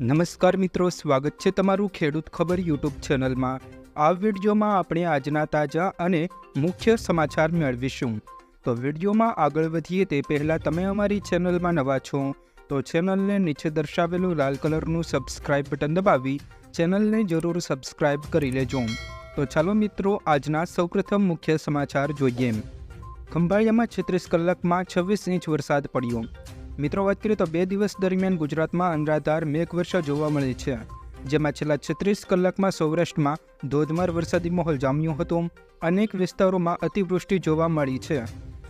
નમસ્કાર મિત્રો, સ્વાગત છે તમારું ખેડૂત ખબર યુટ્યુબ ચેનલમાં. આ વિડીયોમાં આપણે આજના તાજા અને મુખ્ય સમાચાર મેળવીશું. તો વિડીયોમાં આગળ વધીએ તે પહેલાં તમે અમારી ચેનલમાં નવા છો, તો ચેનલને નીચે દર્શાવેલું લાલ કલરનું સબસ્ક્રાઇબ બટન દબાવી ચેનલને જરૂર સબસ્ક્રાઇબ કરી લેજો. તો ચાલો મિત્રો, આજના સૌપ્રથમ મુખ્ય સમાચાર જોઈએ. ખંભાળિયામાં છત્રીસ કલાકમાં છવ્વીસ ઇંચ વરસાદ પડ્યો. મિત્રો, વાત કરીએ તો બે દિવસ દરમિયાન ગુજરાતમાં અનરાધાર મેઘવર્ષા જોવા મળી છે, જેમાં છેલ્લા છત્રીસ કલાકમાં સૌરાષ્ટ્રમાં ધોધમાર વરસાદી માહોલ જામ્યો હતો. અનેક વિસ્તારોમાં અતિવૃષ્ટિ જોવા મળી છે.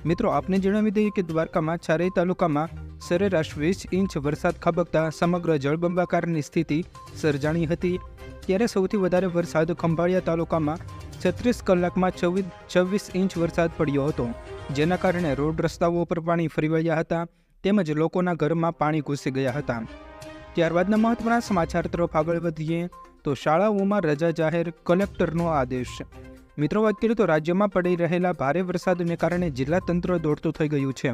મિત્રો, આપને જણાવી દઈએ કે દ્વારકામાં ચારેય તાલુકામાં સરેરાશ વીસ ઇંચ વરસાદ ખાબકતા સમગ્ર જળબંબાકારની સ્થિતિ સર્જાણી હતી. ત્યારે સૌથી વધારે વરસાદ ખંભાળિયા તાલુકામાં છત્રીસ કલાકમાં છવ્વીસ ઇંચ વરસાદ પડ્યો હતો. જેના કારણે રોડ રસ્તાઓ પર પાણી ફરી વળ્યા હતા. તેમજ લોકોના ઘરમાં પાણી ઘૂસી ગયા હતા. ત્યારબાદના મહત્વના સમાચાર તરફ આગળ વધીએ, તો શાળાઓમાં રજા જાહેર કલેક્ટરનો આદેશ. મિત્રો, વાત કરીએ તો રાજ્યમાં પડી રહેલા ભારે વરસાદને કારણે જિલ્લા તંત્ર દોડતું થઈ ગયું છે.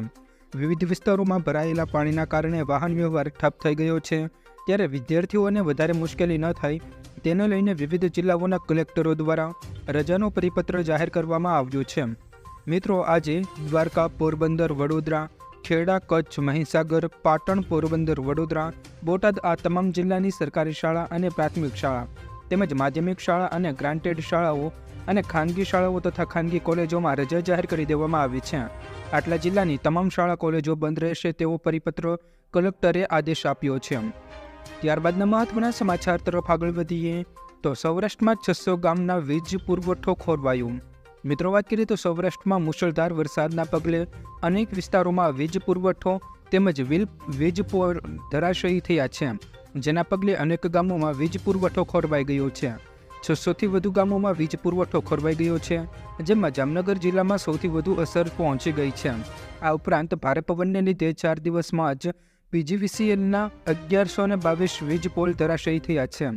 વિવિધ વિસ્તારોમાં ભરાયેલા પાણીના કારણે વાહન વ્યવહાર ઠપ થઈ ગયો છે. ત્યારે વિદ્યાર્થીઓને વધારે મુશ્કેલી ન થાય, તેને લઈને વિવિધ જિલ્લાઓના કલેક્ટરો દ્વારા રજાનો પરિપત્ર જાહેર કરવામાં આવ્યો છે. મિત્રો, આજે દ્વારકા, પોરબંદર, વડોદરા ખેડા, કચ્છ, મહીસાગર, પાટણ, પોરબંદર, વડોદરા, બોટાદ આ તમામ જિલ્લાની સરકારી શાળા અને પ્રાથમિક શાળા તેમજ માધ્યમિક શાળા અને ગ્રાન્ટેડ શાળાઓ અને ખાનગી શાળાઓ તથા ખાનગી કોલેજોમાં રજા જાહેર કરી દેવામાં આવી છે. આટલા જિલ્લાની તમામ શાળા કોલેજો બંધ રહેશે તેવો પરિપત્ર કલેક્ટરે આદેશ આપ્યો છે. ત્યારબાદના મહત્વના સમાચાર તરફ આગળ વધીએ તો સૌરાષ્ટ્રમાં છસો ગામના વીજ પુરવઠો ખોરવાયો. મિત્રો, વાત કરીએ તો સૌરાષ્ટ્રમાં મુશળધાર વરસાદના પગલે અનેક વિસ્તારોમાં વીજ પુરવઠો તેમજ વીલ, વીજ ધરાશયી થયા છે. જેના પગલે અનેક ગામોમાં વીજ પુરવઠો ખોરવાઈ ગયો છે. છસોથી વધુ ગામોમાં વીજ પુરવઠો ખોરવાઈ ગયો છે, જેમાં જામનગર જિલ્લામાં સૌથી વધુ અસર પહોંચી ગઈ છે. આ ઉપરાંત ભારે પવનને લીધે ચાર દિવસમાં જ પીજીવીસીએલના અગિયારસો ને બાવીસ વીજ પોલ ધરાશયી થયા છે.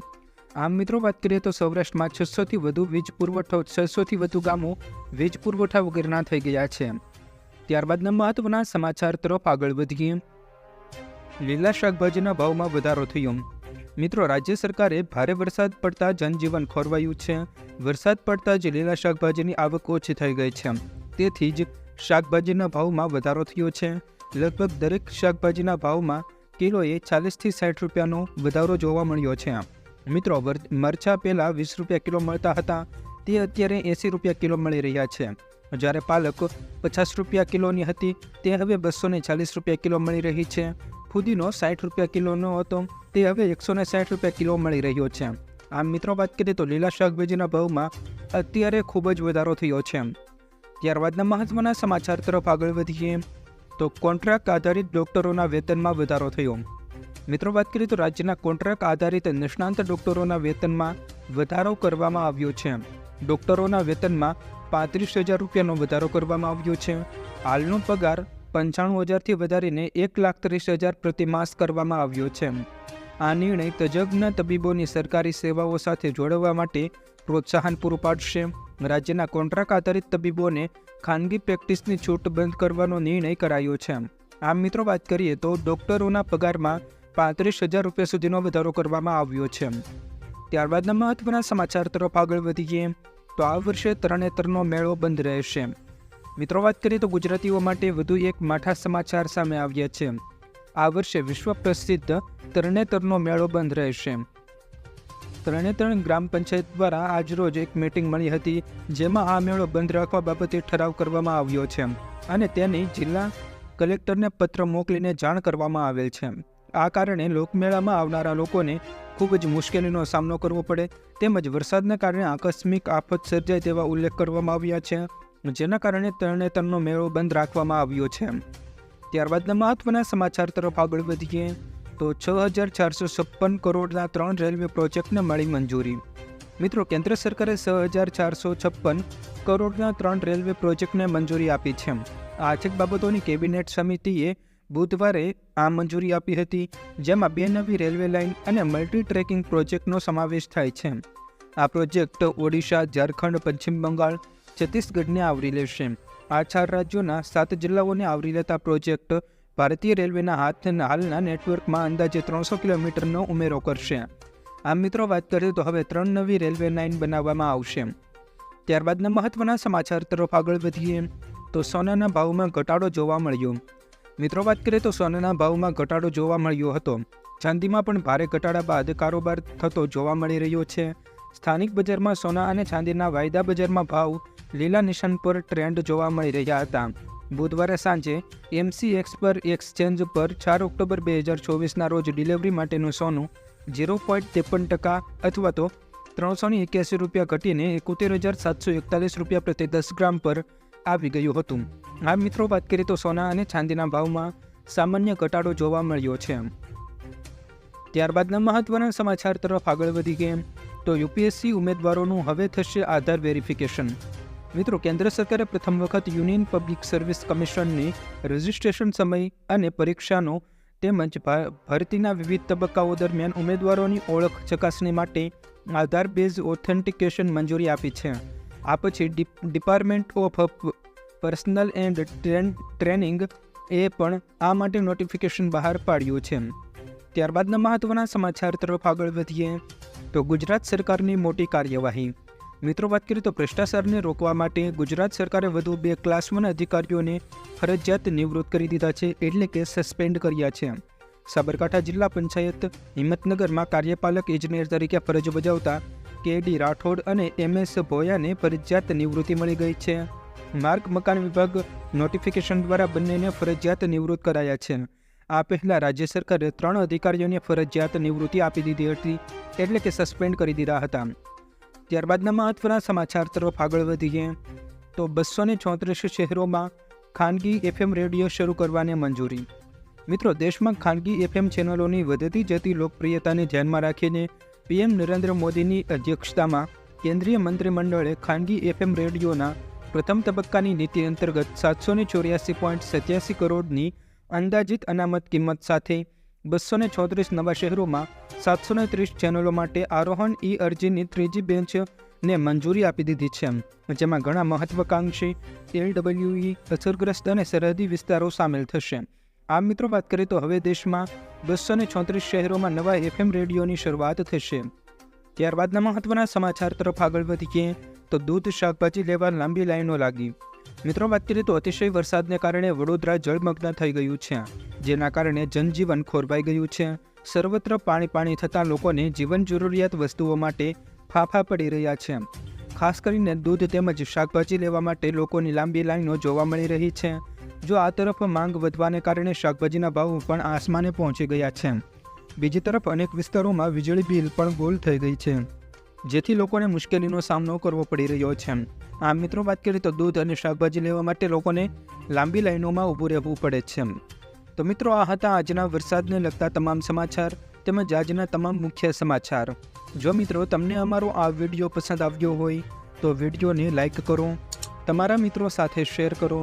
આમ મિત્રો વાત કરીએ તો સૌરાષ્ટ્રમાં છસોથી વધુ વીજ પુરવઠો, છસોથી વધુ ગામો વીજ પુરવઠા વગરના થઈ ગયા છે. ત્યારબાદના મહત્વના સમાચાર તરફ આગળ વધીએ. લીલા શાકભાજીના ભાવમાં વધારો થયો. મિત્રો, રાજ્ય સરકારે ભારે વરસાદ પડતા જનજીવન ખોરવાયું છે. વરસાદ પડતા જ લીલા શાકભાજીની આવક ઓછી થઈ ગઈ છે. તેથી જ શાકભાજીના ભાવમાં વધારો થયો છે. લગભગ દરેક શાકભાજીના ભાવમાં કિલોએ ચાલીસથી સાઠ રૂપિયાનો વધારો જોવા મળ્યો છે. મિત્રો મરચા પહેલાં વીસ રૂપિયા કિલો મળતા હતા. તે અત્યારે એંસી રૂપિયા કિલો મળી રહ્યા છે. જ્યારે પાલક પચાસ રૂપિયા કિલોની હતી, તે હવે બસો ચાલીસ રૂપિયા કિલો મળી રહી છે. ફુદીનો સાઠ રૂપિયા કિલોનો હતો, તે હવે એકસો સાઠ રૂપિયા કિલો મળી રહ્યો છે. આમ મિત્રો, વાત કરીએ તો લીલા શાકભાજીના ભાવમાં અત્યારે ખૂબ જ વધારો થયો છે. ત્યારબાદના મહત્વના સમાચાર તરફ આગળ વધીએ, તો કોન્ટ્રાક્ટ આધારિત ડોક્ટરોના વેતનમાં વધારો થયો. મિત્રો, વાત કરીએ તો રાજ્યના કોન્ટ્રાક્ટ આધારિત નિષ્ણાંત ડોક્ટરોના વેતનમાં વધારો કરવામાં આવ્યો છે. ડોક્ટરોના વેતનમાં પાંત્રીસ હજાર રૂપિયાનો વધારો કરવામાં આવ્યો છે. હાલનો પગાર પંચાણું હજારથી વધારીને એક લાખ ત્રીસ હજાર પ્રતિમાસ કરવામાં આવ્યો છે. આ નિર્ણય તજજ્ઞ તબીબોની સરકારી સેવાઓ સાથે જોડવા માટે પ્રોત્સાહન પૂરું પાડશે. રાજ્યના કોન્ટ્રાક્ટ આધારિત તબીબોને ખાનગી પ્રેક્ટિસની છૂટ બંધ કરવાનો નિર્ણય કરાયો છે. આમ મિત્રો, વાત કરીએ તો ડોક્ટરોના પગારમાં પાંત્રીસ હજાર રૂપિયા સુધીનો વધારો કરવામાં આવ્યો છે. ત્યારબાદના મહત્વના સમાચાર તરફ આગળ વધીએ, તો આ વર્ષે તરણેતરનો મેળો બંધ રહેશે. મિત્રો, વાત કરીએ તો ગુજરાતીઓ માટે વધુ એક માઠા સમાચાર સામે આવ્યા છે. આ વર્ષે વિશ્વ પ્રસિદ્ધ તરણેતરનો મેળો બંધ રહેશે. તરણેતર ગ્રામ પંચાયત દ્વારા આજરોજ એક મીટિંગ મળી હતી, જેમાં આ મેળો બંધ રાખવા બાબતે ઠરાવ કરવામાં આવ્યો છે અને તેની જિલ્લા કલેક્ટરને પત્ર મોકલીને જાણ કરવામાં આવેલ છે. આ કારણે લોકમેળામાં આવનારા લોકોને ખૂબ જ મુશ્કેલીનો સામનો કરવો પડે તેમજ વરસાદના કારણે આકસ્મિક આફત સર્જાય તેવા ઉલ્લેખ કરવામાં આવ્યા છે જેના કારણે તરણેતરનો મેળો બંધ રાખવામાં આવ્યો છે. ત્યારબાદના મહત્વના સમાચાર તરફ આગળ વધીએ તો છ હજાર ચારસો છપ્પન કરોડના ત્રણ રેલવે પ્રોજેક્ટને મળી મંજૂરી. મિત્રો, કેન્દ્ર સરકારે છ હજાર ચારસો છપ્પન કરોડના ત્રણ રેલવે પ્રોજેક્ટને મંજૂરી આપી છે. આર્થિક બાબતોની કેબિનેટ સમિતિએ બુધવારે આ મંજૂરી આપી હતી, જેમાં બે નવી રેલવે લાઇન અને મલ્ટી ટ્રેકિંગ પ્રોજેક્ટનો સમાવેશ થાય છે. આ પ્રોજેક્ટ ઓડિશા, ઝારખંડ, પશ્ચિમ બંગાળ, છત્તીસગઢને આવરી લેશે. આ ચાર રાજ્યોના સાત જિલ્લાઓને આવરી લેતા પ્રોજેક્ટ ભારતીય રેલવેના હાથના હાલના નેટવર્કમાં અંદાજે ત્રણસો કિલોમીટરનો ઉમેરો કરશે. આમ મિત્રો, વાત કરીએ તો હવે ત્રણ નવી રેલવે લાઇન બનાવવામાં આવશે. ત્યારબાદના મહત્વના સમાચાર તરફ આગળ વધીએ, તો સોનાના ભાવમાં ઘટાડો જોવા મળ્યો. મિત્રો, વાત કરીએ તો સોનાના ભાવમાં ઘટાડો જોવા મળ્યો હતો. ચાંદીમાં પણ ભારે ઘટાડા બાદ કારોબાર થતો જોવા મળી રહ્યો છે. સ્થાનિક બજારમાં સોના અને ચાંદીના વાયદા બજારમાં ભાવ લીલા નિશાન પર ટ્રેન્ડ જોવા મળી રહ્યા હતા. બુધવારે સાંજે એમસીએક્સ પર એક્સચેન્જ પર ચાર ઓક્ટોબર બે હજાર ચોવીસના રોજ ડિલિવરી માટેનું સોનું ઝીરો પોઈન્ટ ત્રેપન ટકા અથવા તો ત્રણસો એક્યાસી રૂપિયા ઘટીને એકોતેર હજાર સાતસો એકતાલીસ રૂપિયા પ્રતિ દસ ગ્રામ પર આવી ગયું હતું. આ મિત્રો વાત કરીએ તો સોના અને ચાંદીના ભાવમાં સામાન્ય ઘટાડો જોવા મળ્યો છે. ત્યારબાદના મહત્વના સમાચાર તરફ આગળ વધી ગયા તો યુપીએસસી ઉમેદવારોનું હવે થશે આધાર વેરિફિકેશન. મિત્રો, કેન્દ્ર સરકારે પ્રથમ વખત યુનિયન પબ્લિક સર્વિસ કમિશનની રજિસ્ટ્રેશન સમય અને પરીક્ષાનો તેમજ ભરતીના વિવિધ તબક્કાઓ દરમિયાન ઉમેદવારોની ઓળખ ચકાસણી માટે આધાર બેઝ ઓથેન્ટિકેશન મંજૂરી આપી છે. આ પછી dep- department of personnel and train training એ પણ આ માટે નોટિફિકેશન બહાર પાડ્યું છે ત્યારબાદના મહત્વના સમાચાર તરફ આગળ વધીએ તો ગુજરાત સરકારની મોટી કાર્યવાહી મિત્રો વાત કરીએ તો ભ્રષ્ટાચારને રોકવા માટે ગુજરાત સરકારે વધુ બે ક્લાસ વન અધિકારીઓને ફરજિયાત નિવૃત્ત કરી દીધા છે એટલે કે સસ્પેન્ડ કર્યા છે સાબરકાંઠા જિલ્લા પંચાયત હિંમતનગરમાં કાર્યપાલક ઇજનેર તરીકે ફરજ બજાવતા કે ડી રાઠોડ અને એમ એસ ભોયાને ફરજિયાત નિવૃત્તિ મળી ગઈ છે. માર્ગ મકાન વિભાગ નોટિફિકેશન દ્વારા બંનેને ફરજિયાત નિવૃત્ત કરાયા છે. આ પહેલાં રાજ્ય સરકારે ત્રણ અધિકારીઓને ફરજિયાત નિવૃત્તિ આપી દીધી હતી, એટલે કે સસ્પેન્ડ કરી દીધા હતા. ત્યારબાદના મહત્વના સમાચાર તરફ આગળ વધીએ. તો બસો ને ચોત્રીસ શહેરોમાં ખાનગી એફએમ રેડિયો શરૂ કરવાની મંજૂરી. મિત્રો, દેશમાં ખાનગી એફએમ ચેનલોની વધતી જતી લોકપ્રિયતાને ધ્યાનમાં રાખીને પીએમ નરેન્દ્ર મોદીની અધ્યક્ષતામાં કેન્દ્રીય મંત્રીમંડળે ખાનગી એફએમ રેડિયોના પ્રથમ તબક્કાની નીતિ અંતર્ગત સાતસો ને ચોર્યાસી પોઈન્ટ સત્યાસી કરોડની અંદાજિત અનામત કિંમત સાથે બસો ને ચોત્રીસ નવા શહેરોમાં સાતસો ને ત્રીસ ચેનલો માટે આરોહણ ઈ અરજીની ત્રીજી બેન્ચને મંજૂરી આપી દીધી છે. જેમાં ઘણા મહત્વાકાંક્ષી એલડબલ્યુઈ અસરગ્રસ્ત અને સરહદી વિસ્તારો સામેલ થશે. આ મિત્રો વાત કરીએ તો હવે દેશમાં બસો ને ચોત્રીસ શહેરોમાં નવા એફએમ રેડિયોની શરૂઆત થશે. ત્યારબાદના મહત્વના સમાચાર તરફ આગળ વધીએ તો દૂધ, શાકભાજી લેવા લાંબી લાઈનો લાગી. મિત્રો વાત કરીએ તો અતિશય વરસાદને કારણે વડોદરા જળમગ્ન થઈ ગયું છે. જેના કારણે જનજીવન ખોરવાઈ ગયું છે. સર્વત્ર પાણી પાણી થતાં લોકોને જીવન જરૂરિયાત વસ્તુઓ માટે ફાફા પડી રહ્યા છે. ખાસ કરીને દૂધ તેમજ શાકભાજી લેવા માટે લોકોની લાંબી લાઈનો જોવા મળી રહી છે. જો આ તરફ માંગ વધવાને કારણે શાકભાજીના ભાવ પણ આસમાને પહોંચી ગયા છે. બીજી તરફ અનેક વિસ્તારોમાં વીજળી બિલ પણ ગોલ થઈ ગઈ છે. જેથી લોકોને મુશ્કેલીનો સામનો કરવો પડી રહ્યો છે. આમ મિત્રો, વાત કરીએ તો દૂધ અને શાકભાજી લેવા માટે લોકોને લાંબી લાઈનોમાં ઊભું રહેવું પડે છે. તો મિત્રો, આ હતા આજના વરસાદને લગતા તમામ સમાચાર તેમજ આજના તમામ મુખ્ય સમાચાર. જો મિત્રો, તમને અમારો આ વીડિયો પસંદ આવ્યો હોય, તો વિડીયોને લાઇક કરો, તમારા મિત્રો સાથે શેર કરો